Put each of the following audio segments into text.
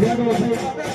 E a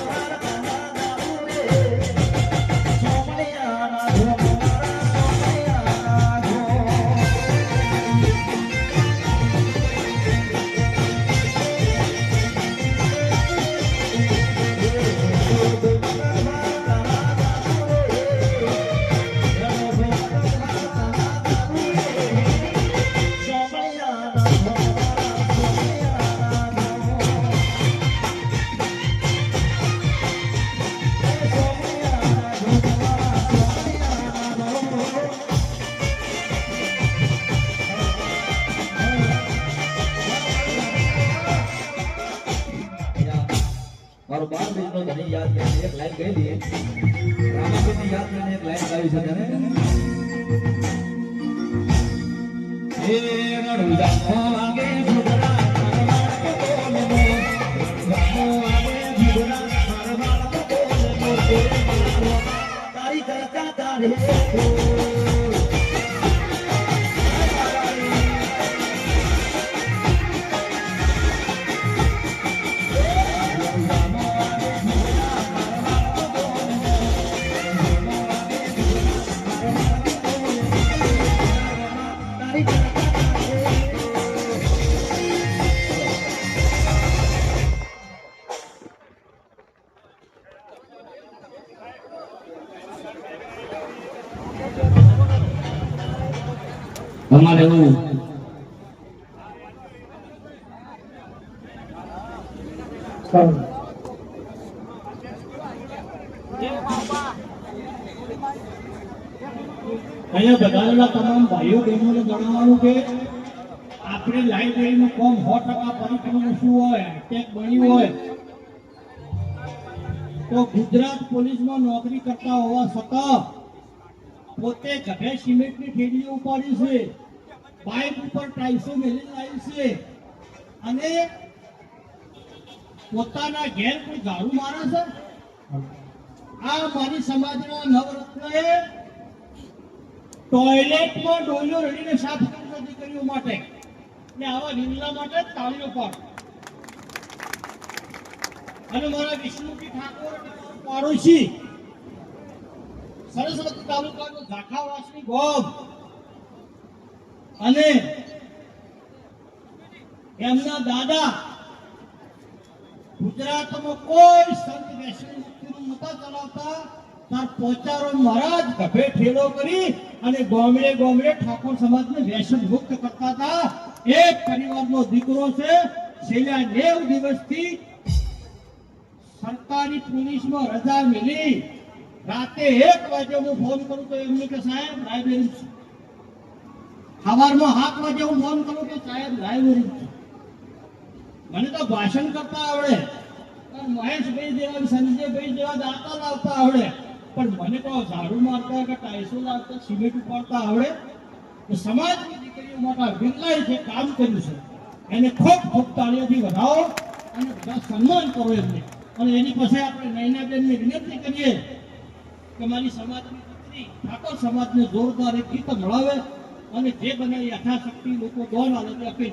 યાદ કરીને એક લાઈન કહી દઈએ. રામાપીરને યાદ કરીને એક લાઈન ગાવી છે તને. ઓરે મારો તારી કરતા તારે બોલ. તારી કરતા અહીંયા બધાના તમામ ભાઈઓ બહેનોને જણાવવાનું કે આપણે લાઇબ્રેરીનું કોમ સો ટકા પરિક્રમણ શું હોય, ટેક બન્યું હોય, તો ગુજરાત પોલીસમાં નોકરી કરતા હોવા છતાં પોતે ઘરે સિમેન્ટની થેલીઓ ઉપાડી છે પાઇપ ઉપર ટાઈસો મેલી લાવી છે અને પોતાના ઘેર કોઈ ઝાડુ મારે છે? આ મારી સમાજના નવરત્નએ ટોયલેટમાં ડોલીઓ રડીને સાફ કરતો દીકરીઓ માટે ને આવા નિમલા માટે તાળીઓ પાડ અને મારા વિષ્ણુજી ઠાકોર પાડોશી, સરસ્વતી તાલુકાનો ઝાખાવાસની ગોમ. અને એમના દાદા ગુજરાતમાં કોઈ સંત વૈષ્ણવ નતા ચલાવતા પોચારો મહારાજ ગભે ઠેલો કરી અને ગોમડે ગોમડે ઠાકોર સમાજને વ્યસન મુક્ત કરતા હતા. એક પરિવારનો દીકરો છે. છેલ્લા નેવ દિવસથી સરકારી પોલીસમાં રજા મિલી રાતે એક વાગે હું ફોન કરું તો એમને કે, સાહેબ લાઇબ્રેરી છે. સવારમાં સાત વાગે હું ફોન કરું કે, સાહેબ લાઇબ્રેરી છું. મને તો ભાષણ કરતા આવડે. મહેશભાઈ જેવા, સંજયભાઈ જેવા દાતા લાવતા આવડે. પણ મને તો ઝાડુ મારતા કે ટાઈસો લાગતા સિમેન્ટ ઉપાડતા આવડે? તો સમાજની દીકરીઓ માટે બિરલાએ જે કામ કર્યું છે. એને ખૂબ ખૂબ તાળીઓથી વધાવો અને બધા સન્માન કરો એમને. અને એની પાસે આપણે નૈનાબેનને વિનંતી કરીએ કે મારી સમાજની દીકરી ઠાકોર સમાજને જોરદાર એક ગીત મળાવે અને જે બને યથાશક્તિ લોકો દોન આલે તે આપે.